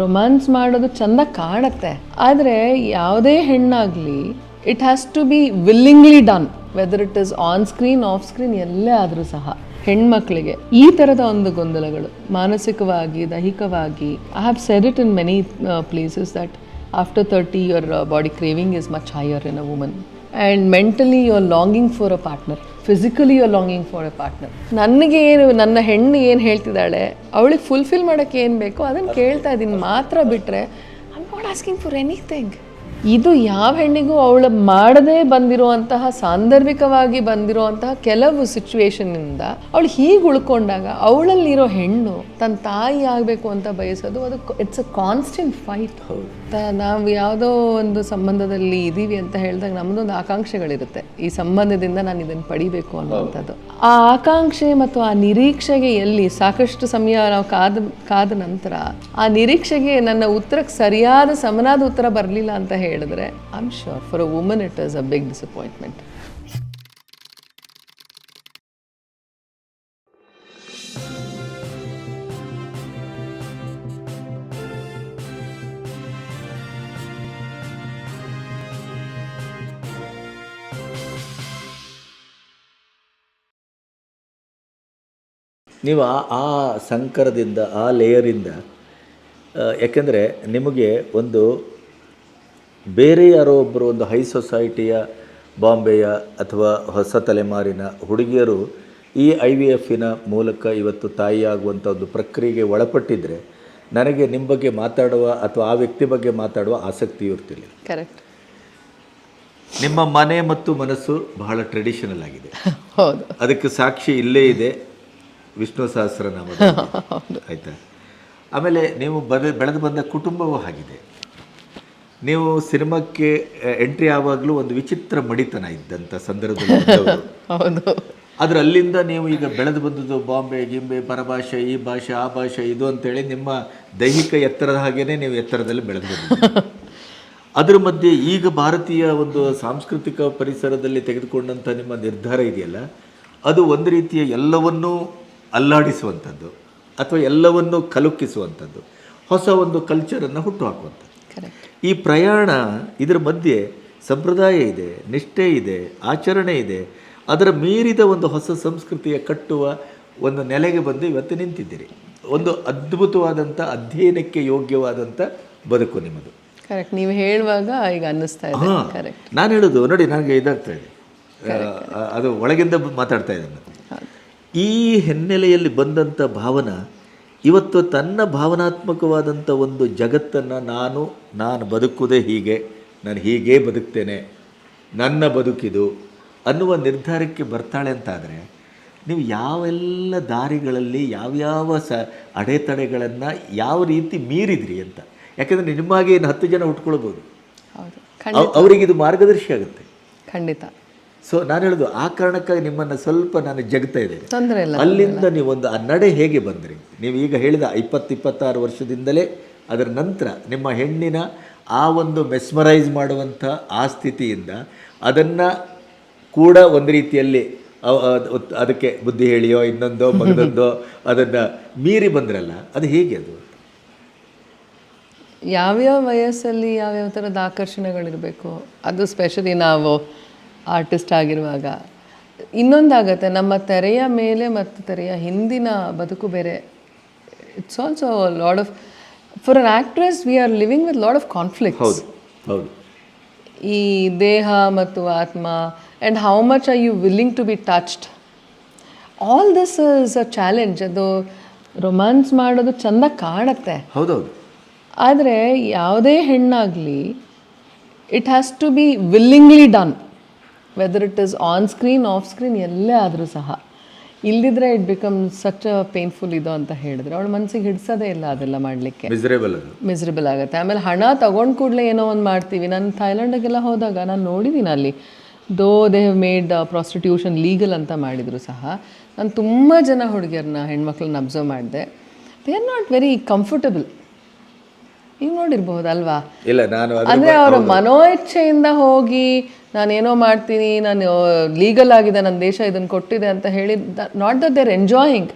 Romance ಮಾಡೋದು ಚಂದ ಕಾಣುತ್ತೆ. ಆದರೆ ಯಾವುದೇ ಹೆಣ್ಣಾಗಲಿ it has to be willingly done whether it is on screen off screen ಎಲ್ಲೇ ಆದರೂ ಸಹ. ಹೆಣ್ಮಕ್ಳಿಗೆ ಈ ಥರದ ಒಂದು ಗೊಂದಲಗಳು, ಮಾನಸಿಕವಾಗಿ, ದೈಹಿಕವಾಗಿ I have said it in many places that after thirty your body craving is much higher in a woman and mentally your longing for a partner physically you longing for a partner ನನಗೆ ಏನು ನನ್ನ ಹೆಣ್ಣು ಏನು ಹೇಳ್ತಿದ್ದಾಳೆ ಅವಳಿಗೆ fulfil ಮಾಡೋಕ್ಕೆ ಏನು ಬೇಕೋ ಅದನ್ನು ಕೇಳ್ತಾ ಇದ್ದೀನಿ. ಮಾತ್ರ ಬಿಟ್ಟರೆ I not asking for anything ಇದು ಯಾವ ಹೆಣ್ಣಿಗೂ ಅವಳು ಮಾಡದೇ ಬಂದಿರುವಂತಹ, ಸಾಂದರ್ಭಿಕವಾಗಿ ಬಂದಿರುವಂತಹ ಕೆಲವು ಸಿಚುವೇಶನ್ನಿಂದ ಅವಳು ಹೀಗೆ ಉಳ್ಕೊಂಡಾಗ ಅವಳಲ್ಲಿರೋ ಹೆಣ್ಣು ತನ್ನ ತಾಯಿ ಆಗಬೇಕು ಅಂತ ಬಯಸೋದು, ಅದು ಇಟ್ಸ್ ಅ ಕಾನ್ಸ್ಟೆಂಟ್ ಫೈಟ್ ನಾವು ಯಾವುದೋ ಒಂದು ಸಂಬಂಧದಲ್ಲಿ ಇದ್ದೀವಿ ಅಂತ ಹೇಳಿದಾಗ ನಮ್ಮದೊಂದು ಆಕಾಂಕ್ಷೆಗಳಿರುತ್ತೆ. ಈ ಸಂಬಂಧದಿಂದ ನಾನು ಇದನ್ನು ಪಡಿಬೇಕು ಅನ್ನುವಂಥದ್ದು. ಆ ಆಕಾಂಕ್ಷೆ ಮತ್ತು ಆ ನಿರೀಕ್ಷೆಗೆ ಎಲ್ಲಿ ಸಾಕಷ್ಟು ಸಮಯ ನಾವು ಕಾದ ಕಾದ ನಂತರ ಆ ನಿರೀಕ್ಷೆಗೆ ನನ್ನ ಉತ್ತರಕ್ಕೆ ಸರಿಯಾದ ಸಮನಾದ ಉತ್ತರ ಬರಲಿಲ್ಲ ಅಂತ ಹೇಳಿದ್ರೆ I am sure for a woman it is a big disappointment ನೀವು ಆ ಸಂಕರದಿಂದ, ಆ ಲೇಯರಿಂದ ಯಾಕೆಂದರೆ ನಿಮಗೆ ಒಂದು ಬೇರೆ ಯಾರೋ ಒಬ್ಬರು ಒಂದು ಹೈ ಸೊಸೈಟಿಯ ಬಾಂಬೆಯ ಅಥವಾ ಹೊಸ ತಲೆಮಾರಿನ ಹುಡುಗಿಯರು ಈ ಐ ವಿ ಎಫಿನ ಮೂಲಕ ಇವತ್ತು ತಾಯಿಯಾಗುವಂಥ ಒಂದು ಪ್ರಕ್ರಿಯೆಗೆ ಒಳಪಟ್ಟಿದ್ದರೆ ನನಗೆ ನಿಮ್ಮ ಬಗ್ಗೆ ಮಾತಾಡುವ ಅಥವಾ ಆ ವ್ಯಕ್ತಿ ಬಗ್ಗೆ ಮಾತಾಡುವ ಆಸಕ್ತಿ ಇರ್ತಿರಲಿಲ್ಲ ಕರೆಕ್ಟ್ ನಿಮ್ಮ ಮನೆ ಮತ್ತು ಮನಸ್ಸು ಬಹಳ ಟ್ರೆಡಿಷನಲ್ ಆಗಿದೆ. ಹೌದು. ಅದಕ್ಕೆ ಸಾಕ್ಷಿ ಇಲ್ಲೇ ಇದೆ ವಿಷ್ಣು ಸಹಸ್ರನಾಮದ ಆಯಿತಾ? ಆಮೇಲೆ ನೀವು ಬದ ಬೆಳೆದು ಬಂದ ಕುಟುಂಬವೂ ಆಗಿದೆ ನೀವು ಸಿನಿಮಾಕ್ಕೆ ಎಂಟ್ರಿ ಆವಾಗಲೂ ಒಂದು ವಿಚಿತ್ರ ಮಡಿತನ ಇದ್ದಂಥ ಸಂದರ್ಭದಲ್ಲಿ. ಹೌದು. ಆದ್ರೆ ಅಲ್ಲಿಂದ ನೀವು ಈಗ ಬೆಳೆದು ಬಂದದ್ದು ಬಾಂಬೆ ಗಿಂಬೆ ಪರಭಾಷೆ ಈ ಭಾಷೆ ಆ ಭಾಷೆ ಇದು ಅಂತೇಳಿ ನಿಮ್ಮ ದೈಹಿಕ ಎತ್ತರದ ಹಾಗೇನೆ ನೀವು ಎತ್ತರದಲ್ಲಿ ಬೆಳೆದು ಬಂದಿದ್ದೀರಿ. ಅದ್ರ ಮಧ್ಯೆ ಈಗ ಭಾರತೀಯ ಒಂದು ಸಾಂಸ್ಕೃತಿಕ ಪರಿಸರದಲ್ಲಿ ತೆಗೆದುಕೊಂಡಂಥ ನಿಮ್ಮ ನಿರ್ಧಾರ ಇದೆಯಲ್ಲ? ಅದು ಒಂದು ರೀತಿಯ ಎಲ್ಲವನ್ನೂ ಅಲ್ಲಾಡಿಸುವಂಥದ್ದು ಅಥವಾ ಎಲ್ಲವನ್ನೂ ಕಲುಕಿಸುವಂಥದ್ದು. ಹೊಸ ಒಂದು ಕಲ್ಚರನ್ನು ಹುಟ್ಟುಹಾಕುವಂಥದ್ದು ಈ ಪ್ರಯಾಣ ಇದರ ಮಧ್ಯೆ ಸಂಪ್ರದಾಯ ಇದೆ ನಿಷ್ಠೆ ಇದೆ ಆಚರಣೆ ಇದೆ. ಅದರ ಮೀರಿದ ಒಂದು ಹೊಸ ಸಂಸ್ಕೃತಿಯ ಕಟ್ಟುವ ಒಂದು ನೆಲೆಗೆ ಬಂದು ಇವತ್ತು ನಿಂತಿದ್ದೀರಿ. ಒಂದು ಅದ್ಭುತವಾದಂಥ ಅಧ್ಯಯನಕ್ಕೆ ಯೋಗ್ಯವಾದಂಥ ಬದುಕು ನಿಮ್ಮದು. ಕರೆಕ್ಟ್ ನೀವು ಹೇಳುವಾಗ ಈಗ ಅನ್ನಿಸ್ತಾ ಇದೆ. ಕರೆಕ್ಟ್ ನಾನು ಹೇಳೋದು ನೋಡಿ ನನಗೆ ಇದಾಗ್ತಾ ಇದೆ. ಅದು ಒಳಗಿಂದ ಮಾತಾಡ್ತಾ ಇದ್ದೇನೆ ಈ ಹಿನ್ನೆಲೆಯಲ್ಲಿ ಬಂದಂಥ ಭಾವನ ಇವತ್ತು ತನ್ನ ಭಾವನಾತ್ಮಕವಾದಂಥ ಒಂದು ಜಗತ್ತನ್ನು ನಾನು ನಾನು ಬದುಕುವುದೇ ಹೀಗೆ ನಾನು ಹೀಗೇ ಬದುಕ್ತೇನೆ ನನ್ನ ಬದುಕಿದು ಅನ್ನುವ ನಿರ್ಧಾರಕ್ಕೆ ಬರ್ತಾಳೆ ಅಂತಾದರೆ ನೀವು ಯಾವೆಲ್ಲ ದಾರಿಗಳಲ್ಲಿ ಯಾವ್ಯಾವ ಸ ಅಡೆತಡೆಗಳನ್ನು ಯಾವ ರೀತಿ ಮೀರಿದ್ರಿ ಅಂತ. ಯಾಕೆಂದರೆ ನಿಮ್ಮಾಗೆ ಇನ್ನು ಹತ್ತು ಜನ ಹುಟ್ಕೊಳ್ಬೋದು ಅವರಿಗೆ ಇದು ಮಾರ್ಗದರ್ಶಿ ಆಗುತ್ತೆ. ಖಂಡಿತ. ಸೊ ನಾನು ಹೇಳೋದು ಆ ಕಾರಣಕ್ಕಾಗಿ ನಿಮ್ಮನ್ನು ಸ್ವಲ್ಪ ನಾನು ಜಗ್ತಾ ಇದ್ದೇನೆ. ತೊಂದರೆ ಇಲ್ಲ ಅಲ್ಲಿಂದ ನೀವೊಂದು ಆ ನಡೆ ಹೇಗೆ ಬಂದ್ರಿ? ನೀವು ಈಗ ಹೇಳಿದ ಇಪ್ಪತ್ತು ಇಪ್ಪತ್ತಾರು ವರ್ಷದಿಂದಲೇ ಅದರ ನಂತರ ನಿಮ್ಮ ಹೆಣ್ಣಿನ ಆ ಒಂದು ಮೆಸ್ಮರೈಸ್ ಮಾಡುವಂಥ ಆ ಸ್ಥಿತಿಯಿಂದ ಅದನ್ನು ಕೂಡ ಒಂದು ರೀತಿಯಲ್ಲಿ ಅದಕ್ಕೆ ಬುದ್ಧಿ ಹೇಳಿಯೋ ಇನ್ನೊಂದೋ ಮಗದೊಂದೋ ಅದನ್ನು ಮೀರಿ ಬಂದ್ರಲ್ಲ ಅದು ಹೇಗೆ ಅದು? ಯಾವ್ಯಾವ ವಯಸ್ಸಲ್ಲಿ ಯಾವ್ಯಾವ ಥರದ ಆಕರ್ಷಣೆಗಳಿರಬೇಕು ಅದು ಸ್ಪೆಷಲಿ ನಾವು ಆರ್ಟಿಸ್ಟ್ ಆಗಿರುವಾಗ. ಇನ್ನೊಂದಾಗತ್ತೆ ನಮ್ಮ ತೆರೆಯ ಮೇಲೆ ಮತ್ತು ತೆರೆಯ ಹಿಂದಿನ ಬದುಕು ಬೇರೆ. It's also lot of for an actress we are living with lot of conflict ಹೌದು ಈ ದೇಹ ಮತ್ತು ಆತ್ಮ and how much are you willing to be touched all this is a challenge ಅದು ರೊಮ್ಯಾನ್ಸ್ ಮಾಡೋದು ಚಂದ ಕಾಣತ್ತೆ. ಹೌದೌದು. ಆದರೆ ಯಾವುದೇ ಹೆಣ್ಣಾಗಲಿ it has to be willingly done whether it is on screen off screen ಎಲ್ಲೇ ಆದರೂ ಸಹ. ಇಲ್ದಿದ್ರೆ ಇಟ್ ಬಿಕಮ್ ಸಚ್ ಪೇನ್ಫುಲ್ ಇದು ಅಂತ ಹೇಳಿದ್ರೆ. ಅವಳ ಮನಸ್ಸಿಗೆ ಹಿಡ್ಸೋದೇ ಇಲ್ಲ ಅದೆಲ್ಲ ಮಾಡಲಿಕ್ಕೆ. ಮಿಸ್ರೇಬಲ್ ಆಗುತ್ತೆ. ಆಮೇಲೆ ಹಣ ತಗೊಂಡು ಕೂಡಲೇ ಏನೋ ಒಂದು ಮಾಡ್ತೀವಿ. ನಾನು ಥೈಲ್ಯಾಂಡಿಗೆಲ್ಲ ಹೋದಾಗ ನಾನು ನೋಡಿದ್ದೀನಿ ಅಲ್ಲಿ. Though they have made prostitution legal ಅಂತ ಮಾಡಿದ್ರು ಸಹ. ನಾನು ತುಂಬ ಜನ ಹುಡುಗಿಯರನ್ನ ಹೆಣ್ಮಕ್ಳನ್ನ ಅಬ್ಸರ್ವ್ ಮಾಡಿದೆ. They are not very comfortable ನೀವು ನೋಡಿರ್ಬಹುದಲ್ವಾ? ಇಲ್ಲ ನಾನು ಅದ್ರ ಅವರ ಮನೋ ಇಚ್ಛೆಯಿಂದ ಹೋಗಿ ನಾನೇನೋ ಮಾಡ್ತೀನಿ ನಾನು ಲೀಗಲ್ ಆಗಿದೆ ನನ್ನ ದೇಶ ಇದನ್ನು ಕೊಟ್ಟಿದೆ ಅಂತ ಹೇಳಿ not that they're enjoying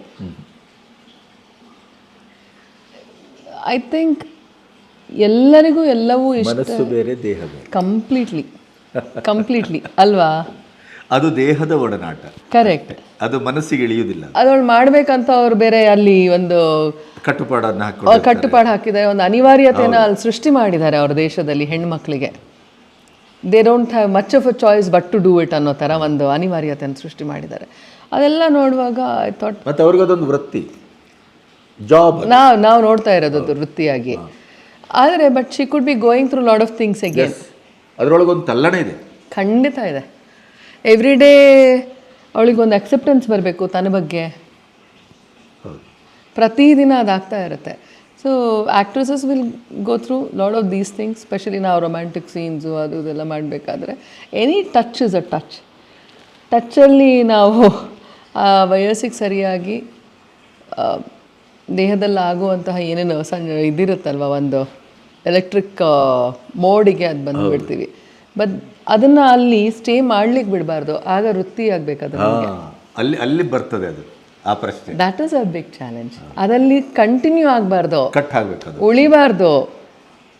I think ಎಲ್ಲರಿಗೂ ಎಲ್ಲವೂ ಇಷ್ಟ ಬೇರೆ ದೇಹ ಕಂಪ್ಲೀಟ್ಲಿ ಕಂಪ್ಲೀಟ್ಲಿ ಅಲ್ವಾ? ಅದು ದೇಹದ ಒಡನಾಟ. ಕರೆಕ್ಟ್ ಅದು ಮನಸ್ಸಿಗೆ ಇಳಿಯುವುದಿಲ್ಲ. ಅದೊಳು ಮಾಡ್ಬೇಕಂತ ಅವ್ರು ಬೇರೆ ಅಲ್ಲಿ ಒಂದು ಕಟ್ಟುಪಾಡನ್ನ ಹಾಕೊಂಡು ಕಟ್ಟುಪಾಡು ಹಾಕಿದ್ದಾರೆ ಒಂದು ಅನಿವಾರ್ಯತೆಯನ್ನು ಅಲ್ಲಿ ಸೃಷ್ಟಿ ಮಾಡಿದ್ದಾರೆ ಅವ್ರ ದೇಶದಲ್ಲಿ ಹೆಣ್ಮಕ್ಳಿಗೆ. They don't have much of a choice but to do it ಅನ್ನೋ ಥರ ಒಂದು ಅನಿವಾರ್ಯತೆಯನ್ನು ಸೃಷ್ಟಿ ಮಾಡಿದ್ದಾರೆ. ಅದೆಲ್ಲ ನೋಡುವಾಗ ಐ ಥಾಟ್ ಮತ್ತೆ ಅವ್ರಿಗದೊಂದು ವೃತ್ತಿ. ಜಾಬ್ ನಾವು ನಾವು ನೋಡ್ತಾ ಇರೋದು ಅದು ವೃತ್ತಿಯಾಗಿ. ಆದರೆ but she could be going through lot of things again ಅದರೊಳಗೊಂದು ತಲ್ಲಣ ಇದೆ. ಖಂಡಿತ ಇದೆ. ಎವ್ರಿ ಡೇ ಅವಳಿಗೊಂದು ಅಕ್ಸೆಪ್ಟೆನ್ಸ್ ಬರಬೇಕು ತನ್ನ ಬಗ್ಗೆ. ಪ್ರತಿದಿನ ಅದಾಗ್ತಾ ಇರುತ್ತೆ. So actresses will go through lot of these things specially ನಾವು ರೊಮ್ಯಾಂಟಿಕ್ ಸೀನ್ಸು ಅದು ಇದೆಲ್ಲ ಮಾಡಬೇಕಾದ್ರೆ. Any touch is a touch ಟಚ್ಚಲ್ಲಿ ನಾವು, ಆ, ವಯಸ್ಸಿಗೆ ಸರಿಯಾಗಿ ದೇಹದಲ್ಲಿ ಆಗುವಂತಹ ಏನೇನು ಸಣ್ಣ ಇದಿರುತ್ತಲ್ವ ಒಂದು ಎಲೆಕ್ಟ್ರಿಕ್ ಮೋಡಿಗೆ ಅದು ಬಂದುಬಿಡ್ತೀವಿ. ಬಟ್ ಅದನ್ನು ಅಲ್ಲಿ ಸ್ಟೇ ಮಾಡ್ಲಿಕ್ಕೆ ಬಿಡಬಾರ್ದು. ಆಗ ವೃತ್ತಿ ಆಗಬೇಕು ಅದು ಅಲ್ಲಿ ಅಲ್ಲಿ ಬರ್ತದೆ ಅದು ಆ ಪ್ರಶ್ನೆ. That is a big challenge ಅದಲ್ಲಿ ಕಂಟಿನ್ಯೂ ಆಗಬಾರ್ದು. ಕಟ್ ಆಗ್ಬೇಕದು ಉಳಿಬಾರ್ದು.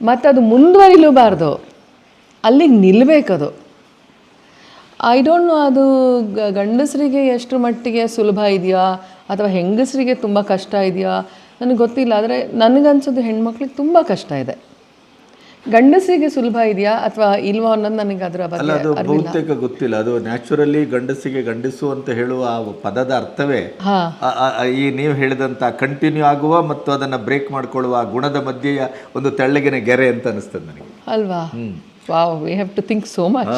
ಮತ್ತು ಅದು ಮುಂದುವರಿಲೂಬಾರ್ದು. ಅಲ್ಲಿಗೆ ನಿಲ್ಲಬೇಕದು ಐ ಡೋಂಟ್ ನೋ ಅದು ಗ- ಗಂಡಸರಿಗೆ ಎಷ್ಟು ಮಟ್ಟಿಗೆ ಸುಲಭ ಇದೆಯಾ? ಅಥವಾ ಹೆಂಗಸರಿಗೆ ತುಂಬ ಕಷ್ಟ ಇದೆಯಾ? ನನಗೆ ಗೊತ್ತಿಲ್ಲ. ಆದರೆ ನನಗನ್ಸೋದು ಹೆಣ್ಮಕ್ಳಿಗೆ ತುಂಬ ಕಷ್ಟ ಇದೆ. ಗಂಡಸರಿಗೆ ಸುಲಭ ಇದೆಯಾ ಅಥವಾ ಇಲ್ವಾ ಅನ್ನೋದು ನನಗೆ ಅದರ ಅಲ್ಲ ಬಗ್ಗೆ ಅದು ಬಹುತೇಕ ಗೊತ್ತಿಲ್ಲ. ಅದು ನ್ಯಾಚುರಲಿ ಗಂಡಸಿಗೆ ಗಂಡಸು ಅಂತ ಹೇಳುವ ಆ ಪದದ ಅರ್ಥವೇ. ಹಾ. ಆ- ಆ- ಆ ಈ ನೀವು ಹೇಳಿದಂತ ಕಂಟಿನ್ಯೂ ಆಗುವ ಮತ್ತು ಅದನ್ನ ಬ್ರೇಕ್ ಮಾಡ್ಕೊಳ್ಳುವ ಆ ಗುಣದ ಮಧ್ಯೆಯ ಒಂದು ತೆಳ್ಳಗಿನ ಗೆರೆ ಅಂತ ಅನಿಸ್ತದೆ ನನಗೆ. ಅಲ್ವಾ? Wow we have to think so much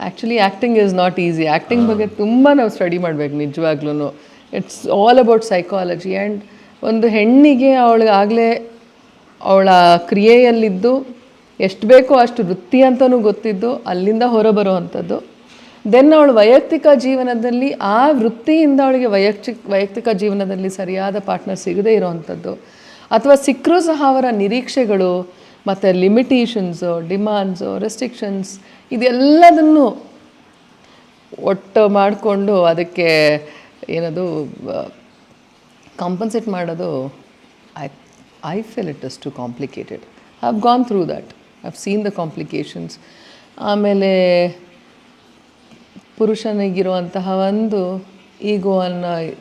actually acting is not easy acting ಬಗ್ಗೆ ತುಂಬ ನಾವು ಸ್ಟಡಿ ಮಾಡಬೇಕು ನಿಜವಾಗ್ಲೂ it's all about psychology and ಒಂದು ಹೆಣ್ಣಿಗೆ ಅವಳಿಗೆ ಆಗಲೇ ಅವಳ ಕ್ರಿಯೆಯಲ್ಲಿದ್ದು ಎಷ್ಟು ಬೇಕೋ ಅಷ್ಟು ವೃತ್ತಿ ಅಂತಲೂ ಗೊತ್ತಿದ್ದು ಅಲ್ಲಿಂದ ಹೊರಬರುವಂಥದ್ದು. ದೆನ್ ಅವಳು ವೈಯಕ್ತಿಕ ಜೀವನದಲ್ಲಿ ಆ ವೃತ್ತಿಯಿಂದ ಅವಳಿಗೆ ವೈಯಕ್ತಿಕ ವೈಯಕ್ತಿಕ ಜೀವನದಲ್ಲಿ ಸರಿಯಾದ ಪಾರ್ಟ್ನರ್ ಸಿಗದೇ ಇರೋವಂಥದ್ದು. ಅಥವಾ ಸಿಕ್ಕರೂ ಸಹ ಅವರ ನಿರೀಕ್ಷೆಗಳು, ಮತ್ತು ಲಿಮಿಟೇಷನ್ಸು ಡಿಮಾಂಡ್ಸು ರೆಸ್ಟ್ರಿಕ್ಷನ್ಸ್ ಇದೆಲ್ಲದನ್ನು ಒಟ್ಟು ಮಾಡಿಕೊಂಡು ಅದಕ್ಕೆ ಏನದು ಕಾಂಪನ್ಸೇಟ್ ಮಾಡೋದು I I feel it is too complicated I've gone gone that. I've seen the complications ಆಮೇಲೆ ಪುರುಷನಿಗಿರುವಂತಹ ಒಂದು ಈಗೋ ಅನ್ನೋ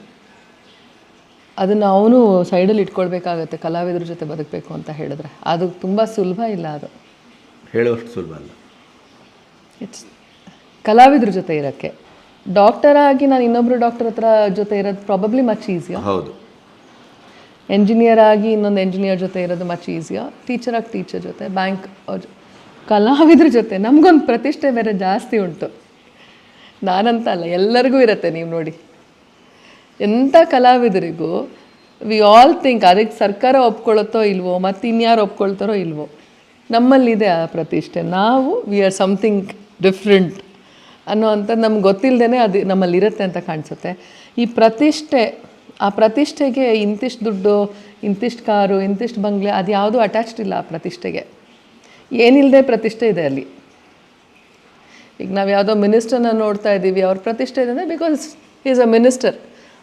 ಅದನ್ನು ಅವನು ಸೈಡಲ್ಲಿ ಇಟ್ಕೊಳ್ಬೇಕಾಗತ್ತೆ. ಕಲಾವಿದ್ರ ಜೊತೆ ಬದುಕಬೇಕು ಅಂತ ಹೇಳಿದ್ರೆ. ಅದು ತುಂಬ ಸುಲಭ ಇಲ್ಲ ಅದು. ಹೇಳುವಷ್ಟು ಸುಲಭ ಅಲ್ಲ. ಇಟ್ಸ್ ಕಲಾವಿದ್ರ ಜೊತೆ ಇರೋಕ್ಕೆ. ಡಾಕ್ಟರ್ ಆಗಿ ನಾನು ಇನ್ನೊಬ್ರು ಡಾಕ್ಟರ್ ಹತ್ರ ಜೊತೆ ಇರೋದು ಪ್ರಾಬಬ್ಲಿ ಮಚ್ ಈಸಿಯಾ ಹೌದು. ಎಂಜಿನಿಯರ್ ಆಗಿ ಇನ್ನೊಂದು ಎಂಜಿನಿಯರ್ ಜೊತೆ ಇರೋದು ಮಚ್ ಈಸಿಯಾ ಟೀಚರ್ ಆಗಿ ಟೀಚರ್ ಜೊತೆ ಬ್ಯಾಂಕ್ ಕಲಾವಿದ್ರ ಜೊತೆ. ನಮಗೊಂದು ಪ್ರತಿಷ್ಠೆ ಬೇರೆ ಜಾಸ್ತಿ ಉಂಟು. ನಾನಂತ ಅಲ್ಲ, ಎಲ್ಲರಿಗೂ ಇರುತ್ತೆ ನೀವು ನೋಡಿ. ಎಂಥ ಕಲಾವಿದರಿಗೂ ವಿ ಆಲ್ ಥಿಂಕ್ ಅದಕ್ಕೆ ಸರ್ಕಾರ ಒಪ್ಕೊಳ್ಳುತ್ತೋ ಇಲ್ವೋ ಮತ್ತು ಇನ್ಯಾರು ಒಪ್ಕೊಳ್ತಾರೋ ಇಲ್ವೋ, ನಮ್ಮಲ್ಲಿದೆ ಆ ಪ್ರತಿಷ್ಠೆ. ನಾವು ವಿ ಆರ್ ಸಮಥಿಂಗ್ ಡಿಫ್ರೆಂಟ್ ಅನ್ನೋ ಅಂಥದ್ದು ನಮ್ಗೆ ಗೊತ್ತಿಲ್ಲದೇ ಅದು ನಮ್ಮಲ್ಲಿರುತ್ತೆ ಅಂತ ಕಾಣಿಸುತ್ತೆ. ಈ ಪ್ರತಿಷ್ಠೆ ಆ ಪ್ರತಿಷ್ಠೆಗೆ ಇಂತಿಷ್ಟು ದುಡ್ಡು ಇಂತಿಷ್ಟು ಕಾರು ಇಂತಿಷ್ಟು ಬಂಗ್ಲೆ ಅದು ಯಾವುದೂ ಅಟ್ಯಾಚ್ಡ್ ಇಲ್ಲ ಆ ಪ್ರತಿಷ್ಠೆಗೆ. ಏನಿಲ್ಲದೆ ಪ್ರತಿಷ್ಠೆ ಇದೆ ಅಲ್ಲಿ. ಈಗ ನಾವು ಯಾವುದೋ ಮಿನಿಸ್ಟರ್ನ ನೋಡ್ತಾ ಇದ್ದೀವಿ ಅವ್ರ ಪ್ರತಿಷ್ಠೆ ಇದೆ ಅಂದರೆ ಬಿಕಾಸ್ ಈಸ್ ಅ ಮಿನಿಸ್ಟರ್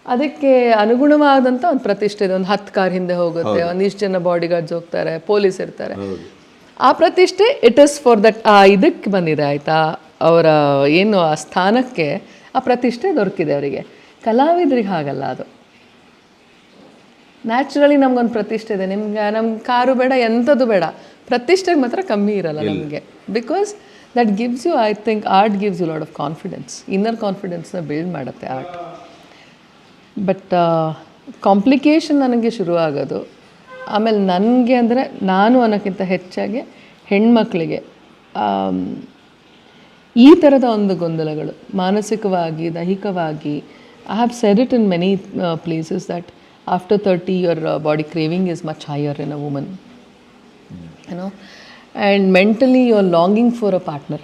ಅದಕ್ಕೆ ಅನುಗುಣವಾದಂಥ ಒಂದು ಪ್ರತಿಷ್ಠೆ ಇದೆ ಒಂದು ಹತ್ತು ಕಾರ್ ಹಿಂದೆ ಹೋಗುತ್ತೆ ಒಂದಿಷ್ಟು ಜನ ಬಾಡಿ ಗಾರ್ಡ್ಸ್ ಹೋಗ್ತಾರೆ ಪೊಲೀಸ್ ಇರ್ತಾರೆ. ಆ ಪ್ರತಿಷ್ಠೆ ಇಟ್ ಇಸ್ ಫಾರ್ ದಟ್ ಆ ಇದಕ್ಕೆ ಬಂದಿದೆ ಆಯಿತಾ ಅವರ ಏನು ಆ ಸ್ಥಾನಕ್ಕೆ ಆ ಪ್ರತಿಷ್ಠೆ ದೊರಕಿದೆ ಅವರಿಗೆ. ಕಲಾವಿದರಿಗೆ ಹಾಗಲ್ಲ ಅದು. ನ್ಯಾಚುರಲಿ ನಮ್ಗೊಂದು ಪ್ರತಿಷ್ಠೆ ಇದೆ. ನಿಮ್ಗೆ ನಮ್ಗೆ ಕಾರು ಬೇಡ ಎಂಥದ್ದು ಬೇಡ. ಪ್ರತಿಷ್ಠೆಗೆ ಮಾತ್ರ ಕಮ್ಮಿ ಇರಲ್ಲ ನಮಗೆ. Because that gives you I think art gives you lot of confidence inner ಕಾನ್ಫಿಡೆನ್ಸ್ನ build ಮಾಡುತ್ತೆ ಆರ್ಟ್ ಬಟ್ ಕಾಂಪ್ಲಿಕೇಶನ್ ನನಗೆ ಶುರು ಆಗೋದು. ಆಮೇಲೆ ನನಗೆ ಅಂದರೆ ನಾನು ಅನ್ನೋಕ್ಕಿಂತ ಹೆಚ್ಚಾಗಿ ಹೆಣ್ಮಕ್ಳಿಗೆ ಈ ಥರದ ಒಂದು ಗೊಂದಲಗಳು. ಮಾನಸಿಕವಾಗಿ ದೈಹಿಕವಾಗಿ I have said it in many places that after thirty your body craving is much higher in a woman you know? And mentally you're longing for a partner.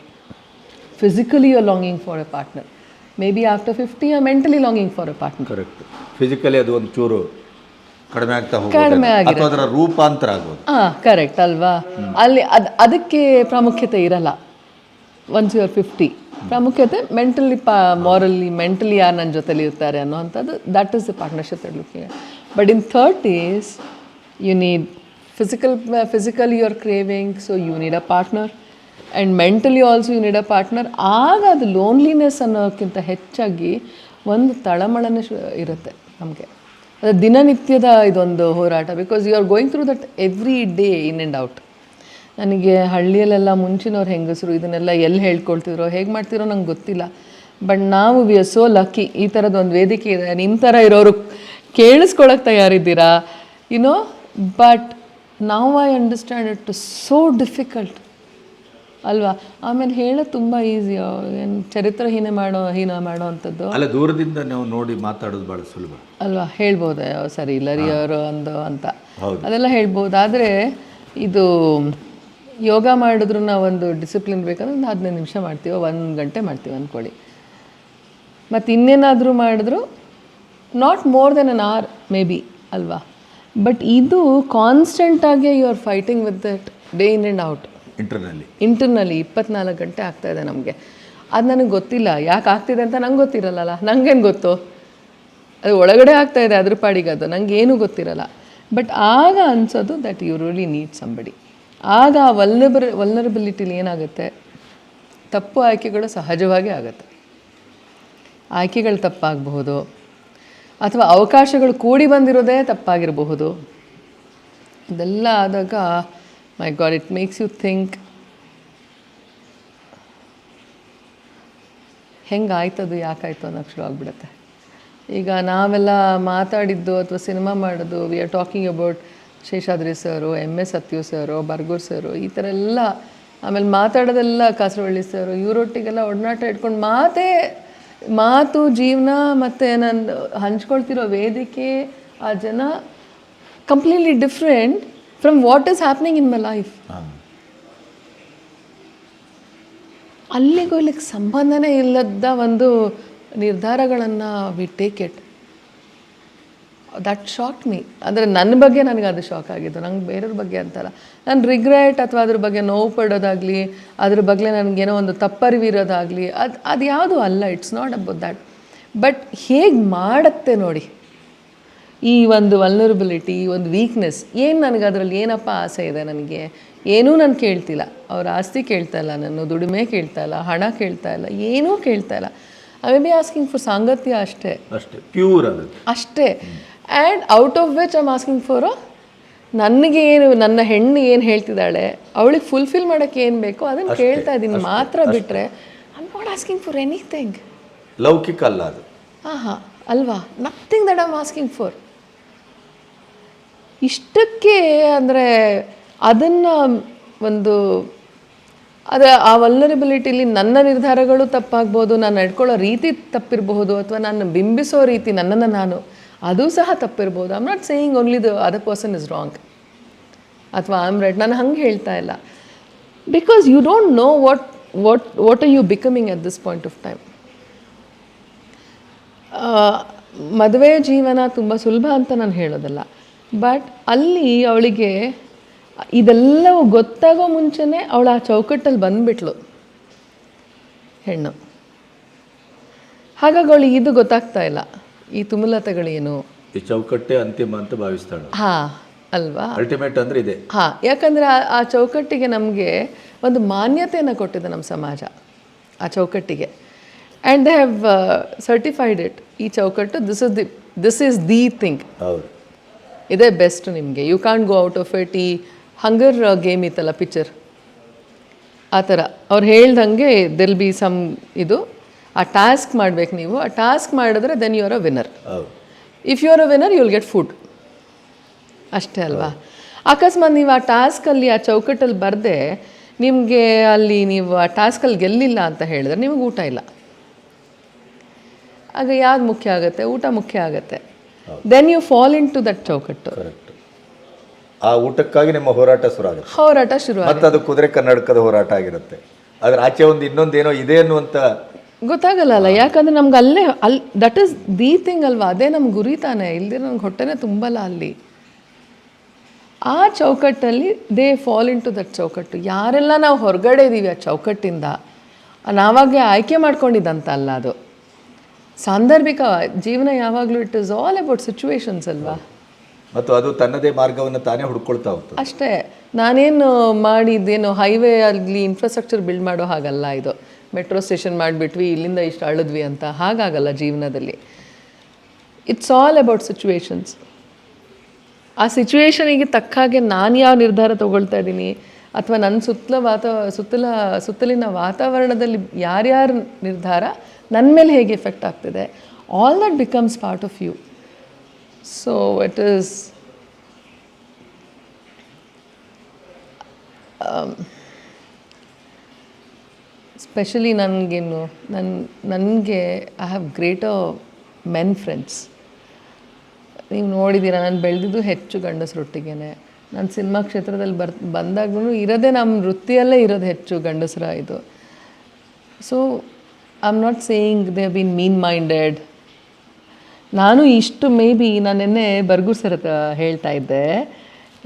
Physically you're longing for a partner. Maybe after 50 you're mentally longing for a partner. Correct physically ಅದು ಒಂದು ಚೂರು ಕಡಿಮೆ ಆಗ್ತಾ ಕಡಿಮೆ ಹೋಗುತ್ತೆ ಅಥವಾ ಅದರ ರೂಪಾಂತರ ಆಗೋದು ಹಾಂ ಕರೆಕ್ಟ್ ಅಲ್ವಾ? ಅಲ್ಲಿ ಅದು ಅದಕ್ಕೆ ಪ್ರಾಮುಖ್ಯತೆ ಇರಲ್ಲ. ಒನ್ಸ್ ಯು ಆರ್ ಫಿಫ್ಟಿ ಪ್ರಾಮುಖ್ಯತೆ ಮೆಂಟಲಿ ಪಾ ಮಾರಲಿ ಮೆಂಟಲಿ ಯಾರು ನನ್ನ ಜೊತೆಲಿ ಇರ್ತಾರೆ ಅನ್ನೋವಂಥದ್ದು that is the partnership looking but in thirties you need physical physically you are craving so you a partner. And mentally also you need a partner ಆಗ ಅದು loneliness ಅನ್ನೋಕ್ಕಿಂತ ಹೆಚ್ಚಾಗಿ ಒಂದು ತಳಮಳನೆ ಶು, ಇರುತ್ತೆ ನಮಗೆ. ಅದು ದಿನನಿತ್ಯದ ಇದೊಂದು ಹೋರಾಟ. Because you are going through that every day in and out ನನಗೆ ಹಳ್ಳಿಯಲ್ಲೆಲ್ಲ ಮುಂಚಿನವ್ರು ಹೆಂಗಸರು, ಇದನ್ನೆಲ್ಲ ಎಲ್ಲಿ ಹೇಳ್ಕೊಳ್ತಿದ್ರು, ಹೇಗೆ ಮಾಡ್ತಿರೋ ನಂಗೆ ಗೊತ್ತಿಲ್ಲ. ಬಟ್ ನಾವು ವಿ ಆರ್ ಸೋ ಲಕ್ಕಿ ಈ ಥರದ್ದು ಒಂದು ವೇದಿಕೆ ಇದೆ. ನಿಮ್ಮ ಥರ ಇರೋರು ಕೇಳಿಸ್ಕೊಳಕ್ಕೆ ತಯಾರಿದ್ದೀರಾ? ಯುನೋ ಬಟ್ ನಾವು I understand it too so difficult ಅಲ್ವಾ? ಆಮೇಲೆ ಹೇಳೋದು ತುಂಬ ಈಸಿ ಏನು ಚರಿತ್ರ ಹೀನ ಮಾಡೋ ಹೀನ ಮಾಡೋ ಅಂಥದ್ದು. ಅಲ್ಲ ದೂರದಿಂದ ನಾವು ನೋಡಿ ಮಾತಾಡೋದು ಭಾಳ ಸುಲಭ. ಅಲ್ವಾ? ಹೇಳ್ಬೋದೆ? ಸರಿ ಇಲ್ಲ ರೀ ಅವರು ಅಂದು ಅಂತ. ಅದೆಲ್ಲ ಹೇಳ್ಬೋದು. ಆದರೆ ಇದು ಯೋಗ ಮಾಡಿದ್ರು ನಾವು ಒಂದು ಡಿಸಿಪ್ಲಿನ್ ಬೇಕಂದ್ರೆ ಒಂದು ಹದಿನೈದು ನಿಮಿಷ ಮಾಡ್ತೀವಿ. ಒಂದು ಗಂಟೆ ಮಾಡ್ತೀವಿ ಅಂದ್ಕೊಳ್ಳಿ. ಮತ್ತು ಇನ್ನೇನಾದರೂ ಮಾಡಿದ್ರು not more than an or maybe B ಅಲ್ವಾ ಬಟ್ ಇದು ಕಾನ್ಸ್ಟೆಂಟಾಗಿ you are fighting with that day in and out internally internally ಇಪ್ಪತ್ನಾಲ್ಕು ಗಂಟೆ ಆಗ್ತಾ ಇದೆ ನಮಗೆ. ಅದು ನನಗೆ ಗೊತ್ತಿಲ್ಲ. ಯಾಕೆ ಆಗ್ತಿದೆ ಅಂತ ನಂಗೆ ಗೊತ್ತಿರಲ್ಲಲ್ಲ. ನಂಗೇನು ಗೊತ್ತು? ಅದು ಒಳಗಡೆ ಆಗ್ತಾ ಇದೆ ಅದ್ರ ಪಾಡಿಗೆ ಅದು. ನಂಗೆ ಏನೂ ಗೊತ್ತಿರಲ್ಲ. ಬಟ್ ಆಗ ಅನ್ಸೋದು that you really need somebody ಆಗ ಆ ವಲ್ನಬರ್ ವಲ್ನರಬಿಲಿಟಿಲಿ ಏನಾಗುತ್ತೆ? ತಪ್ಪು ಆಯ್ಕೆಗಳು ಸಹಜವಾಗಿ ಆಗುತ್ತೆ. ಆಯ್ಕೆಗಳು ತಪ್ಪಾಗಬಹುದು. ಅಥವಾ ಅವಕಾಶಗಳು ಕೂಡಿ ಬಂದಿರೋದೇ ತಪ್ಪಾಗಿರಬಹುದು. ಇದೆಲ್ಲ ಆದಾಗ my god it makes you think ಹೆಂಗಾಯ್ತು ಆಯ್ತದು ಯಾಕಾಯ್ತು ಅನ್ನೋಕ್ಕೆ ಶುರು ಆಗಿಬಿಡುತ್ತೆ. ಈಗ ನಾವೆಲ್ಲ ಮಾತಾಡಿದ್ದು ಅಥವಾ ಸಿನಿಮಾ ಮಾಡೋದು we are talking about Seshadri sir M S Sathyu sir, Bargur sir, ಈ ಥರ ಎಲ್ಲ, ಆಮೇಲೆ ಮಾತಾಡೋದೆಲ್ಲ ಕಾಸರವಳ್ಳಿ ಸರು, ಇವರೊಟ್ಟಿಗೆಲ್ಲ ಒಡನಾಟ ಇಟ್ಕೊಂಡು ಮಾತೇ ಮಾತು ಜೀವನ ಮತ್ತು ನಾನು ಹಂಚ್ಕೊಳ್ತಿರೋ ವೇದಿಕೆ ಆ ಜನ completely different from what is happening in my life ಅಲ್ಲಿಗೂ ಇಲ್ಲಿಗೆ ಸಂಬಂಧನೇ ಇಲ್ಲದ ಒಂದು ನಿರ್ಧಾರಗಳನ್ನು we take it that shock me ಅಂದರೆ ನನ್ನ ಬಗ್ಗೆ ನನಗೆ ಅದು ಶಾಕ್ ಆಗಿದ್ದು. ನಂಗೆ ಬೇರೆಯವ್ರ ಬಗ್ಗೆ ಅಂತಲ್ಲ. ನಾನು ರಿಗ್ರೆಟ್ ಅಥವಾ ಅದ್ರ ಬಗ್ಗೆ ನೋವು ಪಡೋದಾಗಲಿ ಅದ್ರ ಬಗ್ಗೆ ನನಗೇನೋ ಒಂದು ತಪ್ಪರಿವಿರೋದಾಗಲಿ ಅದು ಅದು ಯಾವುದೂ ಅಲ್ಲ. It's not about that but ಹೇಗೆ ಮಾಡುತ್ತೆ ನೋಡಿ? ಈ ಒಂದು ವಲ್ನರಬಿಲಿಟಿ ಒಂದು ವೀಕ್ನೆಸ್ ಏನು ನನಗೆ ಅದರಲ್ಲಿ ಏನಪ್ಪ ಆಸೆ ಇದೆ ನನಗೆ? ಏನೂ ನಾನು ಕೇಳ್ತಿಲ್ಲ. ಅವ್ರ ಆಸ್ತಿ ಕೇಳ್ತಾ ಇಲ್ಲ ನಾನು ದುಡಿಮೆ ಕೇಳ್ತಾ ಇಲ್ಲ ಹಣ ಕೇಳ್ತಾ ಇಲ್ಲ ಏನೂ ಕೇಳ್ತಾ ಇಲ್ಲ. I may be asking for ಸಾಂಗತ್ಯ ಅಷ್ಟೇ. ಅಷ್ಟೇ. ಪ್ಯೂರ್ ಅಷ್ಟೇ. And out of which I'm asking for ನನಗೆ ಏನು ನನ್ನ ಹೆಣ್ಣು ಏನು ಹೇಳ್ತಿದ್ದಾಳೆ ಅವಳಿಗೆ ಫುಲ್ಫಿಲ್ ಮಾಡೋಕ್ಕೆ ಏನು ಬೇಕೋ ಅದನ್ನು ಕೇಳ್ತಾ ಇದ್ದೀನಿ ಮಾತ್ರ ಬಿಟ್ಟರೆ I am not asking for anything ಲೌಕಿಕ ಅಲ್ಲ ಅದು. ಹಾಂ ಹಾಂ ಅಲ್ವಾ? Nothing that am asking for ಇಷ್ಟಕ್ಕೆ ಅಂದರೆ ಅದನ್ನು ಒಂದು ಅದರ ಆ ವಲ್ನರಬಿಲಿಟಿಲಿ ನನ್ನ ನಿರ್ಧಾರಗಳು ತಪ್ಪಾಗ್ಬೋದು ನಾನು ನಡ್ಕೊಳ್ಳೋ ರೀತಿ ತಪ್ಪಿರಬಹುದು ಅಥವಾ ನಾನು ಬಿಂಬಿಸೋ ರೀತಿ ನನ್ನನ್ನು ನಾನು ಅದು ಸಹ ತಪ್ಪಿರ್ಬೋದು. Am not saying only the other person is wrong ಅಥವಾ ಐ ಆಮ್ ರೈಟ್ ನಾನು ಹಂಗೆ ಹೇಳ್ತಾ ಇಲ್ಲ. Because you don't know what what what are you becoming at this point of time ಮದುವೆ ಜೀವನ ತುಂಬ ಸುಲಭ ಅಂತ ನಾನು ಹೇಳೋದಲ್ಲ. ಬಟ್ ಅಲ್ಲಿ ಅವಳಿಗೆ ಇದೆಲ್ಲವೂ ಗೊತ್ತಾಗೋ ಮುಂಚೆನೇ ಅವಳು ಆ ಚೌಕಟ್ಟಲ್ಲಿ ಬಂದುಬಿಟ್ಲು. ಹೆಣ್ಣು. ಹಾಗಾಗಿ ಅವಳಿಗೆ ಇದು ಗೊತ್ತಾಗ್ತಾ ಇಲ್ಲ. ಈ ತುಮಲತೆಗಳೇನು? ಈ ಚೌಕಟ್ಟೆ ಅಂತಿಮ ಅಂತ ಭಾವಿಸ್ತಾಳೆ. ಹಾ ಅಲ್ವಾ? ಅಲ್ಟಿಮೇಟ್ ಅಂದ್ರೆ ಇದೆ. ಹಾ ಯಾಕಂದ್ರೆ ಆ ಆ ಚೌಕಟ್ಟಿಗೆ ನಮಗೆ ಒಂದು ಮಾನ್ಯತೆಯನ್ನು ಕೊಟ್ಟಿದೆ ನಮ್ಮ ಸಮಾಜ ಆ ಚೌಕಟ್ಟಿಗೆ. And they have certified it ಈ ಚೌಕಟ್ಟು this is the this is the thing ಹೌದು. ಇದೇ ಬೆಸ್ಟ್ ನಿಮಗೆ. You can't go out of it ಈ ಹಂಗರ್ ಗೇಮ್ ಇತ್ತಲ್ಲ ಪಿಕ್ಚರ್ ಆ ಥರ. ಅವ್ರು ಹೇಳ್ದಂಗೆ ದಿಲ್ ಬಿ ಸಮ್ ಇದು. ಆ ಟಾಸ್ಕ್ ಮಾಡ್ಬೇಕು ನೀವು ಆ ಟಾಸ್ಕ್ ಮಾಡಿದ್ರೆ then you are a winner if you are a winner you will get food ಅಷ್ಟೇ ಅಲ್ವಾ? ಅಕಸ್ಮಾತ್ ನೀವು ಆ ಟಾಸ್ಕಲ್ಲಿ ಆ ಚೌಕಟ್ಟಲ್ಲಿ ಬರದೆ ನಿಮಗೆ ಅಲ್ಲಿ ನೀವು ಆ ಟಾಸ್ಕಲ್ಲಿ ಗೆಲ್ಲಿಲ್ಲ ಅಂತ ಹೇಳಿದ್ರೆ ನಿಮಗೆ ಊಟ ಇಲ್ಲ. ಆಗ ಯಾವ್ದು ಮುಖ್ಯ ಆಗುತ್ತೆ? ಊಟ ಮುಖ್ಯ ಆಗುತ್ತೆ. Then you fall into that ಚೌಕಟ್ಟು. ಆ ಊಟಕ್ಕಾಗಿ ನಿಮ್ಮ ಹೋರಾಟ ಶುರು ಆಗುತ್ತೆ ಹೋರಾಟ ಶುರು ಮತ್ತೆ ಅದು ಕುದುರೆ ಕನ್ನಡಕದ ಹೋರಾಟ ಆಗಿರುತ್ತೆ. ಅದ್ರ ಆಚೆ ಒಂದು ಇನ್ನೊಂದೇನೋ ಇದೆ ಅನ್ನುವಂತ ಗೊತ್ತಾಗಲ್ಲ ಅಲ್ಲ ಯಾಕಂದ್ರೆ ನಮ್ಗೆ ಅಲ್ಲೇ ಅಲ್ಲಿ ದಟ್ ಇಸ್ ದಿ ಥಿಂಗ್ ಅಲ್ವಾ? ಅದೇ ನಮ್ಮ ಗುರಿ ತಾನೆ ಇಲ್ದಿರ ನಮ್ಗೆ ಹೊಟ್ಟೆನೇ ತುಂಬಲ್ಲ ಅಲ್ಲಿ. ಆ ಚೌಕಟ್ಟಲ್ಲಿ they fall into that ಚೌಕಟ್ಟು. ಯಾರೆಲ್ಲ ನಾವು ಹೊರಗಡೆ ಇದ್ದೀವಿ ಆ ಚೌಕಟ್ಟಿಂದ ನಾವಾಗೆ ಆಯ್ಕೆ ಮಾಡ್ಕೊಂಡಿದ್ದಂತ ಅಲ್ಲ ಅದು. ಸಾಂದರ್ಭಿಕ ಜೀವನ ಯಾವಾಗಲೂ it is all about situations ಅಲ್ವಾ? ಮತ್ತು ಅದು ತನ್ನದೇ ಮಾರ್ಗವನ್ನು ತಾನೇ ಹುಡ್ಕೊಳ್ತಾ ಹೋಗ್ತದೆ. ಅಷ್ಟೇ ನಾನೇನು ಮಾಡಿದ್ದೇನು ಹೈವೇ ಆಗಲಿ ಇನ್ಫ್ರಾಸ್ಟ್ರಕ್ಚರ್ ಬಿಲ್ಡ್ ಮಾಡೋ ಹಾಗಲ್ಲ ಇದು. ಮೆಟ್ರೋ ಸ್ಟೇಷನ್ ಮಾಡಿಬಿಟ್ವಿ, ಇಲ್ಲಿಂದ ಇಷ್ಟು ಅಳಿದ್ವಿ ಅಂತ. ಹಾಗಾಗಲ್ಲ ಜೀವನದಲ್ಲಿ. ಇಟ್ಸ್ ಆಲ್ ಅಬೌಟ್ ಸಿಚುವೇಶನ್ಸ್ ಆ ಸಿಚುವೇಶನಿಗೆ ತಕ್ಕ ಹಾಗೆ ನಾನು ಯಾವ ನಿರ್ಧಾರ ತೊಗೊಳ್ತಾ ಇದ್ದೀನಿ, ಅಥವಾ ನನ್ನ ಸುತ್ತಲ ವಾತ, ಸುತ್ತಲ, ಸುತ್ತಲಿನ ವಾತಾವರಣದಲ್ಲಿ ಯಾರ್ಯಾರ ನಿರ್ಧಾರ ನನ್ನ ಮೇಲೆ ಹೇಗೆ ಎಫೆಕ್ಟ್ ಆಗ್ತಿದೆ all that becomes part of you so it is specially ನನಗೇನು ನನ್ನ ನನಗೆ I have greater men friends ನೀವು ನೋಡಿದ್ದೀರಾ ನಾನು ಬೆಳೆದಿದ್ದು ಹೆಚ್ಚು ಗಂಡಸರೊಟ್ಟಿಗೆನೆ. ನಾನು ಸಿನಿಮಾ ಕ್ಷೇತ್ರದಲ್ಲಿ ಬರ್ ಬಂದಾಗೂ ಇರೋದೇ ನಮ್ಮ ವೃತ್ತಿಯಲ್ಲೇ ಇರೋದು ಹೆಚ್ಚು ಗಂಡಸರ ಇದು. So I am not saying they been mean minded ನಾನು ಇಷ್ಟು ಮೇ ಬಿ ನಾನು ನಿನ್ನೆ ಬರ್ಗೂರ್ ಸರ್ ಹೇಳ್ತಾ ಇದ್ದೆ.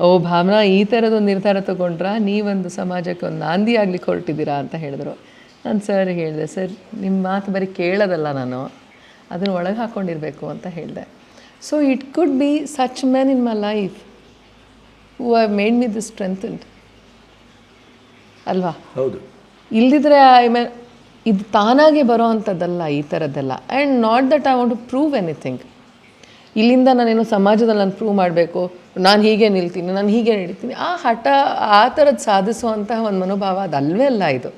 ಓ, ಭಾವನಾ, ಈ ಥರದೊಂದು ನಿರ್ಧಾರ ತೊಗೊಂಡ್ರಾ? ನೀವೊಂದು ಸಮಾಜಕ್ಕೆ ಒಂದು ನಾಂದಿ ಆಗಲಿಕ್ಕೆ ಹೊರಟಿದ್ದೀರಾ ಅಂತ ಹೇಳಿದ್ರು. ನಾನು ಸರ್ ಹೇಳಿದೆ ಸರ್ ನಿಮ್ಮ ಮಾತು ಬರೀ ಕೇಳೋದಲ್ಲ ನಾನು ಅದನ್ನು ಒಳಗೆ ಹಾಕ್ಕೊಂಡಿರಬೇಕು ಅಂತ ಹೇಳಿದೆ. So it could be such man in my life who I made me the strength ಅಲ್ವಾ? ಹೌದು. ಇಲ್ದಿದ್ರೆ ಐ ಮೀನ್ ಇದು ತಾನಾಗೆ ಬರೋ ಅಂಥದ್ದಲ್ಲ ಈ ಥರದ್ದೆಲ್ಲ and not that I want to prove anything ಇಲ್ಲಿಂದ ನಾನೇನು ಸಮಾಜದಲ್ಲಿ ನಾನು ಪ್ರೂವ್ ಮಾಡಬೇಕು ನಾನು ಹೀಗೆ ನಿಲ್ತೀನಿ ನಾನು ಹೀಗೆ ನಡೀತೀನಿ ಆ ಹಠ ಆ ಥರದ್ದು ಸಾಧಿಸುವಂತಹ ಒಂದು ಮನೋಭಾವ ಅದಲ್ವೇ ಅಲ್ಲ ಇದು.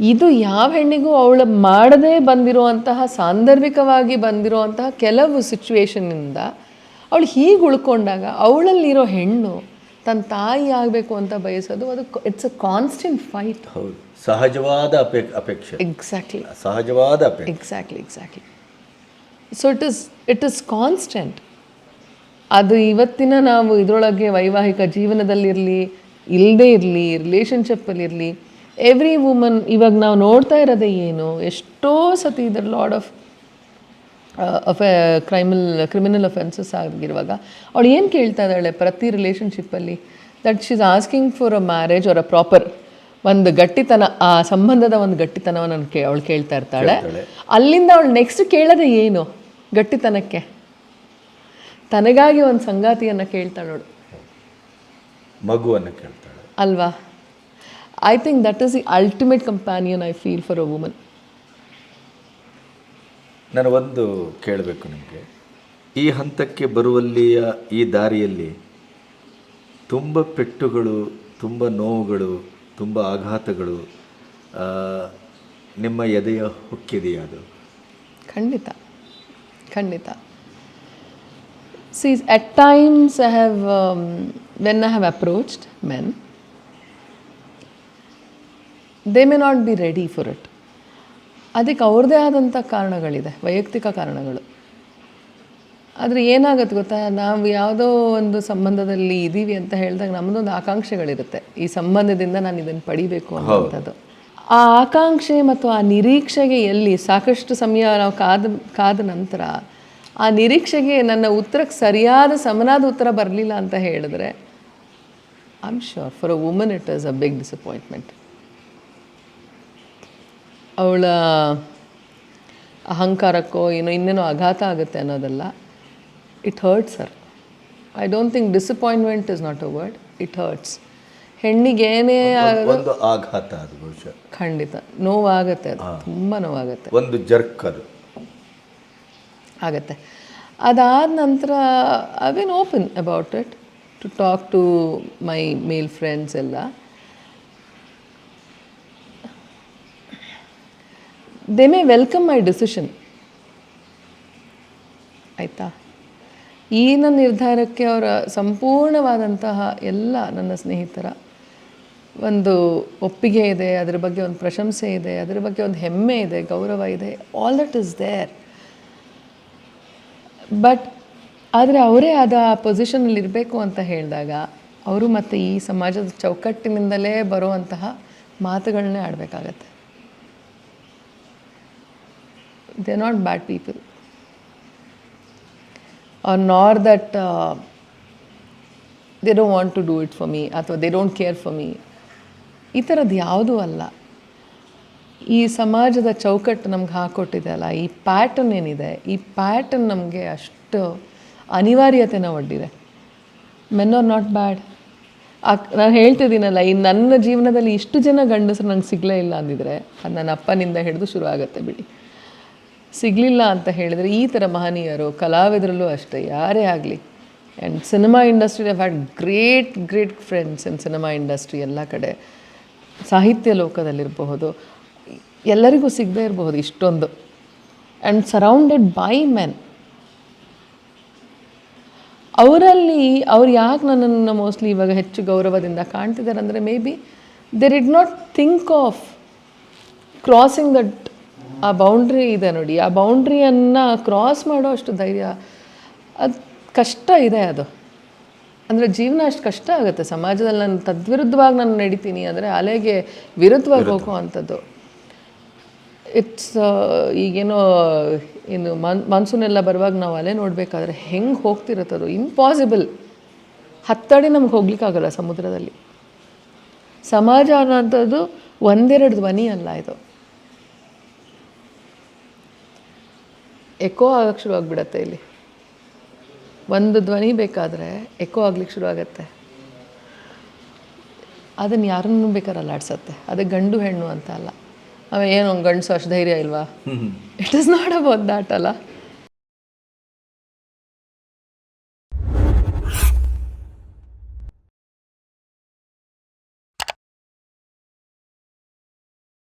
ಇದು ಯಾವ ಹೆಣ್ಣಿಗೂ ಅವಳು ಮಾಡದೇ ಬಂದಿರುವಂತಹ ಸಾಂದರ್ಭಿಕವಾಗಿ ಬಂದಿರುವಂತಹ ಕೆಲವು ಸಿಚುವೇಶನ್ನಿಂದ ಅವಳು ಹೀಗೆ ಉಳ್ಕೊಂಡಾಗ ಅವಳಲ್ಲಿರೋ ಹೆಣ್ಣು ತನ್ನ ತಾಯಿ ಆಗಬೇಕು ಅಂತ ಬಯಸೋದು ಅದು ಇಟ್ಸ್ ಅ ಕಾನ್ಸ್ಟೆಂಟ್ ಫೈಟ್ ಹೌದು. ಸಹಜವಾದ ಅಪೇ ಅಪೇಕ್ಷೆ. ಎಕ್ಸಾಕ್ಟ್ಲಿ ಸಹಜವಾದ ಅಪೇಕ್ಷೆ. Exactly exactly so it is it is constant ಅದು ಇವತ್ತಿನ ನಾವು ಇದರೊಳಗೆ ವೈವಾಹಿಕ ಜೀವನದಲ್ಲಿರಲಿ ಇಲ್ಲದೇ ಇರಲಿ ರಿಲೇಷನ್ಶಿಪ್ಪಲ್ಲಿರಲಿ ಎವ್ರಿ ವುಮನ್ ಇವಾಗ ನಾವು ನೋಡ್ತಾ ಇರೋದೇ ಏನು ಎಷ್ಟೋ ಸತಿ ಇದ್ರ ಲಾಡ್ ಆಫ್ ಅಫೆ ಕ್ರೈಮಲ್ ಕ್ರಿಮಿನಲ್ ಅಫೆನ್ಸಸ್ ಆಗಿರುವಾಗ ಅವಳು ಏನು ಕೇಳ್ತಾ ಇದ್ದಾಳೆ ಪ್ರತಿ ರಿಲೇಷನ್ಶಿಪ್ಪಲ್ಲಿ that she is asking for a marriage or a proper ಒಂದು ಗಟ್ಟಿತನ ಆ ಸಂಬಂಧದ ಒಂದು ಗಟ್ಟಿತನವನ್ನು ಕೇ ಅವಳು ಕೇಳ್ತಾ ಇರ್ತಾಳೆ. ಅಲ್ಲಿಂದ ಅವಳು ನೆಕ್ಸ್ಟ್ ಕೇಳೋದೆ ಏನು? ಗಟ್ಟಿತನಕ್ಕೆ. ತನಗಾಗಿ ಒಂದು ಸಂಗಾತಿಯನ್ನು ಕೇಳ್ತಾಳು ಮಗುವನ್ನು ಕೇಳ್ತಾಳೆ. ಅಲ್ವಾ? I think that is the ultimate companion I feel for a woman ನಾನು ಒಂದು ಕೇಳಬೇಕು ನಿಮಗೆ. ಈ ಹಂತಕ್ಕೆ ಬರುವಲ್ಲಿಯ ಈ ದಾರಿಯಲ್ಲಿ ತುಂಬ ಪೆಟ್ಟುಗಳು ತುಂಬ ನೋವುಗಳು ತುಂಬ ಆಘಾತಗಳು ಆ, ನಿಮ್ಮ ಎದೆಯ ಹೊಕ್ಕಿದೆಯಾ ಅದು? ಖಂಡಿತ. ಖಂಡಿತ. Sees at times I have when I have approached men they may not be ready for it ಅದಕ್ಕೆ ಅವ್ರದ್ದೇ ಆದಂಥ ಕಾರಣಗಳಿದೆ ವೈಯಕ್ತಿಕ ಕಾರಣಗಳು. ಆದರೆ ಏನಾಗುತ್ತೆ ಗೊತ್ತಾ? ನಾವು ಯಾವುದೋ ಒಂದು ಸಂಬಂಧದಲ್ಲಿ ಇದ್ದೀವಿ ಅಂತ ಹೇಳಿದಾಗ ನಮ್ಮದೊಂದು ಆಕಾಂಕ್ಷೆಗಳಿರುತ್ತೆ. ಈ ಸಂಬಂಧದಿಂದ ನಾನು ಇದನ್ನು ಪಡಿಬೇಕು ಅನ್ನೋಂಥದ್ದು ಆ ಆಕಾಂಕ್ಷೆ ಮತ್ತು ಆ ನಿರೀಕ್ಷೆಗೆ ಎಲ್ಲಿ ಸಾಕಷ್ಟು ಸಮಯ ನಾವು ಕಾದ ಕಾದ ನಂತರ ಆ ನಿರೀಕ್ಷೆಗೆ ನನ್ನ ಉತ್ತರಕ್ಕೆ ಸರಿಯಾದ ಸಮನಾದ ಉತ್ತರ ಬರಲಿಲ್ಲ ಅಂತ ಹೇಳಿದ್ರೆ I am sure for a woman it is a big disappointment ಅವಳ ಅಹಂಕಾರಕ್ಕೋ ಏನೋ ಇನ್ನೇನೋ ಆಘಾತ ಆಗುತ್ತೆ ಅನ್ನೋದಲ್ಲ it hurts sir I don't think disappointment is not a word it hurts ಹೆಣ್ಣಿಗೆ ಏನೇ ಒಂದು- ಆಘಾತ ಅದು ಬಹುಶಃ. ಖಂಡಿತ. ನೋವಾಗತ್ತೆ ಅದು ತುಂಬ ನೋವಾಗತ್ತೆ. ಒಂದು ಜರ್ಕ್ ಅದು. ಆಗತ್ತೆ. ಅದಾದ ನಂತರ I been open about it to talk to my male friends ಎಲ್ಲ. They may welcome my decision ಆಯಿತಾ? ಈ ನನ್ನ ನಿರ್ಧಾರಕ್ಕೆ ಅವರ ಸಂಪೂರ್ಣವಾದಂತಹ ಎಲ್ಲ ನನ್ನ ಸ್ನೇಹಿತರ ಒಂದು ಒಪ್ಪಿಗೆ ಇದೆ, ಅದರ ಬಗ್ಗೆ ಒಂದು ಪ್ರಶಂಸೆ ಇದೆ, ಅದರ ಬಗ್ಗೆ ಒಂದು ಹೆಮ್ಮೆ ಇದೆ, ಗೌರವ ಇದೆ all that is there but ಆದರೆ ಅವರೇ ಆದ ಪೊಸಿಷನಲ್ಲಿ ಇರಬೇಕು ಅಂತ ಹೇಳಿದಾಗ ಅವರು ಮತ್ತು ಈ ಸಮಾಜದ ಚೌಕಟ್ಟಿನಿಂದಲೇ ಬರುವಂತಹ ಮಾತುಗಳನ್ನೇ ಆಡಬೇಕಾಗತ್ತೆ. They not bad people nor nor that they don't want to do it for me ಅಥವಾ they don't care for me ಈ ಥರದ್ದು ಯಾವುದೂ ಅಲ್ಲ. ಈ ಸಮಾಜದ ಚೌಕಟ್ಟು ನಮ್ಗೆ ಹಾಕೊಟ್ಟಿದೆ ಅಲ್ಲ, ಈ ಪ್ಯಾಟರ್ನ್ ಏನಿದೆ, ಈ ಪ್ಯಾಟರ್ನ್ ನಮಗೆ ಅಷ್ಟು ಅನಿವಾರ್ಯತೆನ ಒಡ್ಡಿದೆ. ಮೆನ್ ಆರ್ ನಾಟ್ ಬ್ಯಾಡ್ ನಾನು ಹೇಳ್ತಿದ್ದೀನಲ್ಲ, ಈ ನನ್ನ ಜೀವನದಲ್ಲಿ ಇಷ್ಟು ಜನ ಗಂಡಸರು ನಂಗೆ ಸಿಗಲೇ ಇಲ್ಲ ಅಂದಿದ್ರೆ, ಅದು ನನ್ನ ಅಪ್ಪನಿಂದ ಹಿಡಿದು ಶುರು ಆಗುತ್ತೆ ಬಿಡಿ. ಸಿಗಲಿಲ್ಲ ಅಂತ ಹೇಳಿದರೆ ಈ ಥರ ಮಹನೀಯರು ಕಲಾವಿದರಲ್ಲೂ ಅಷ್ಟೇ, ಯಾರೇ ಆಗಲಿ. And cinema industry have had great great friends in cinema industry ಎಲ್ಲ ಕಡೆ. ಸಾಹಿತ್ಯ ಲೋಕದಲ್ಲಿರಬಹುದು. ಎಲ್ಲರಿಗೂ ಸಿಗದೇ ಇರಬಹುದು ಇಷ್ಟೊಂದು. ಆ್ಯಂಡ್ ಸರೌಂಡೆಡ್ ಬೈ ಮೆನ್ ಅವರಲ್ಲಿ ಅವ್ರು ಯಾಕೆ ನನ್ನನ್ನು ಮೋಸ್ಟ್ಲಿ ಇವಾಗ ಹೆಚ್ಚು ಗೌರವದಿಂದ ಕಾಣ್ತಿದ್ದಾರೆ ಅಂದರೆ maybe they did not think of crossing that ಆ ಬೌಂಡ್ರಿ ಇದೆ ನೋಡಿ. ಆ ಬೌಂಡ್ರಿಯನ್ನು ಕ್ರಾಸ್ ಮಾಡೋ ಅಷ್ಟು ಧೈರ್ಯ. ಅದು ಕಷ್ಟ ಇದೆ ಅದು. ಅಂದರೆ ಜೀವನ ಅಷ್ಟು ಕಷ್ಟ ಆಗುತ್ತೆ. ಸಮಾಜದಲ್ಲಿ ನಾನು ತದ್ವಿರುದ್ಧವಾಗಿ ನಾನು ನಡೀತೀನಿ ಅಂದರೆ ಅಲೆಗೆ ವಿರುದ್ಧವಾಗಿ ಹೋಗೋ ಅಂಥದ್ದು. ಇಟ್ಸ್ ಈಗೇನೋ ಇನ್ನು ಮನ್ ಮಾನ್ಸೂನ್ ಎಲ್ಲ ಬರುವಾಗ ನಾವು ಅಲೆ ನೋಡಬೇಕಾದ್ರೆ ಹೆಂಗೆ ಹೋಗ್ತಿರುತ್ತದು ಇಂಪಾಸಿಬಲ್ ಹತ್ತಡಿ ನಮ್ಗೆ ಹೋಗ್ಲಿಕ್ಕಾಗಲ್ಲ ಸಮುದ್ರದಲ್ಲಿ. ಸಮಾಜ ಅನ್ನೋಂಥದ್ದು ಒಂದೆರಡು ಧ್ವನಿ ಅಲ್ಲ ಇದು. ಎಕೋ ಆಗಕ್ಕೆ ಶುರು ಆಗ್ಬಿಡತ್ತೆ ಇಲ್ಲಿ. ಒಂದು ಧ್ವನಿ ಬೇಕಾದರೆ ಎಕೋ ಆಗ್ಲಿಕ್ಕೆ ಶುರು ಆಗತ್ತೆ. ಅದನ್ನು ಯಾರನ್ನು ಬೇಕಾದ್ರೆ ಅಲ್ಲಾಡ್ಸತ್ತೆ. ಅದು ಗಂಡು ಹೆಣ್ಣು ಅಂತ ಅಲ್ಲ. ಆಮೇಲೆ ಏನು ಗಂಡು ಅಷ್ಟು ಧೈರ್ಯ ಇಲ್ವಾ? It is not about that ಅಲ್ಲ.